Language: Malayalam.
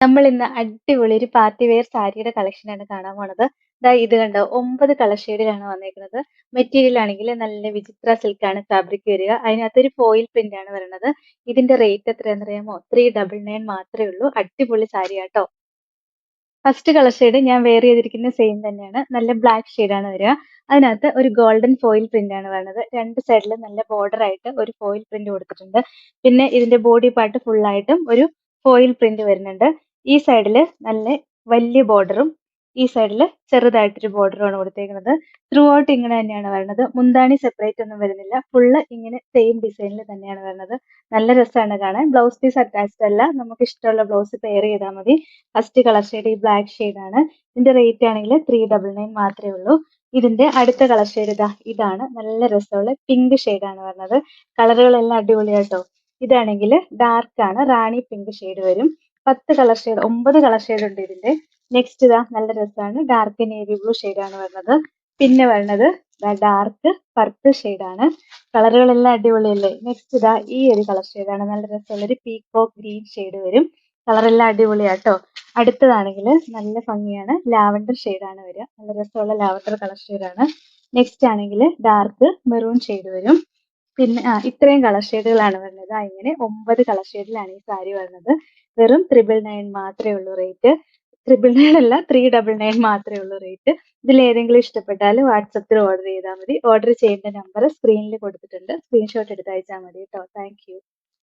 നമ്മൾ ഇന്ന് അടിപൊളി ഒരു പാർട്ടി വെയർ സാരിയുടെ കളക്ഷൻ ആണ് കാണാൻ പോണത്. ദാ ഇത് കണ്ടോ? ഒമ്പത് കളർ ഷെയ്ഡിലാണ് വന്നേക്കുന്നത് മെറ്റീരിയൽ ആണെങ്കിൽ നല്ല വിചിത്ര സിൽക്ക് ആണ് ഫാബ്രിക് വരിക. അതിനകത്ത് ഒരു ഫോയിൽ പ്രിന്റ് ആണ് വരുന്നത് ഇതിന്റെ റേറ്റ് എത്രയാണെന്ന് അറിയാമോ? ത്രീ ഡബിൾ നയൻ മാത്രമേ ഉള്ളൂ. അടിപൊളി സാരി ആട്ടോ. ഫസ്റ്റ് കളർ ഷെയ്ഡ് ഞാൻ വെയർ ചെയ്തിരിക്കുന്ന സെയിം തന്നെയാണ്. നല്ല ബ്ലാക്ക് ആണ് വരിക. അതിനകത്ത് ഒരു ഗോൾഡൻ ഫോയിൽ പ്രിന്റ് ആണ് വരുന്നത് രണ്ട് സൈഡിൽ നല്ല ബോർഡർ ആയിട്ട് ഒരു ഫോയിൽ പ്രിന്റ് കൊടുത്തിട്ടുണ്ട്. പിന്നെ ഇതിന്റെ ബോഡി പാർട്ട് ഫുൾ ആയിട്ടും ഒരു ഫോയിൽ പ്രിന്റ് വരുന്നുണ്ട്. ഈ സൈഡിൽ നല്ല വലിയ ബോർഡറും ഈ സൈഡിൽ ചെറുതായിട്ടൊരു ബോർഡറുമാണ് കൊടുത്തേക്കുന്നത് ത്രൂ ഔട്ട് ഇങ്ങനെ തന്നെയാണ് വരുന്നത് മുന്താണി സെപ്പറേറ്റ് ഒന്നും വരുന്നില്ല. ഫുള്ള് ഇങ്ങനെ സെയിം ഡിസൈനിൽ തന്നെയാണ് വരുന്നത് നല്ല രസമാണ് കാണാൻ. ബ്ലൗസ് പീസ് അറ്റാച്ച്ഡ് അല്ല. നമുക്ക് ഇഷ്ടമുള്ള ബ്ലൗസ് പെയർ ചെയ്താൽ മതി. ഫസ്റ്റ് കളർ ഷെയ്ഡ് ഈ ബ്ലാക്ക് ഷെയ്ഡ് ആണ്. ഇതിന്റെ റേറ്റ് ആണെങ്കിൽ ത്രീ ഡബിൾ നയൻ മാത്രമേ ഉള്ളൂ. ഇതിന്റെ അടുത്ത കളർ ഷെയ്ഡ് ഇതാ. ഇതാണ്. നല്ല രസമുള്ള പിങ്ക് ആണ് വരുന്നത് കളറുകളെല്ലാം അടിപൊളിയാട്ടോ. ഇതാണെങ്കിൽ ഡാർക്ക് ആണ്. റാണി പിങ്ക് ഷെയ്ഡ് വരും. പത്ത് കളർ ഷെയ്ഡ് ഒമ്പത് കളർ ഷെയ്ഡ് ഉണ്ട് ഇതിന്റെ. നെക്സ്റ്റ് ഇതാ നല്ല രസമാണ്. ഡാർക്ക് നേവി ബ്ലൂ ആണ് വരുന്നത്. പിന്നെ വരുന്നത് ഡാർക്ക് പർപ്പിൾ ആണ്. കളറുകളെല്ലാം അടിപൊളിയല്ലേ? നെക്സ്റ്റ് ഇതാ ഈ ഒരു കളർ ആണ്. നല്ല രസമുള്ള ഒരു പീക്കോക്ക് ഗ്രീൻ ഷെയ്ഡ് വരും. കളറെല്ലാം അടിപൊളിയാട്ടോ. അടുത്തതാണെങ്കിൽ നല്ല ഭംഗിയാണ്. ലാവൻഡർ ആണ് വരിക. നല്ല രസമുള്ള ലാവൻഡർ കളർ ആണ്. നെക്സ്റ്റ് ആണെങ്കിൽ ഡാർക്ക് മെറൂൺ ഷെയ്ഡ് വരും. പിന്നെ ഇത്രയും കളർ ഷെയ്ഡുകളാണ് വരുന്നത്. ഇങ്ങനെ ഒമ്പത് കളർ ഷെയ്ഡിലാണ് ഈ സാരി വരുന്നത്. വെറും ത്രിബിൾ നയൻ മാത്രമേ ഉള്ളൂ റേറ്റ് ത്രിബിൾ നയൻ അല്ല ത്രീ ഡബിൾ നയൻ മാത്രമേ ഉള്ളൂ റേറ്റ് ഇതിൽ ഏതെങ്കിലും ഇഷ്ടപ്പെട്ടാൽ വാട്സപ്പിൽ ഓർഡർ ചെയ്താൽ മതി. ഓർഡർ ചെയ്യേണ്ട നമ്പർ സ്ക്രീനിൽ കൊടുത്തിട്ടുണ്ട്. സ്ക്രീൻഷോട്ട് എടുത്ത് അയച്ചാൽ മതി കേട്ടോ. താങ്ക്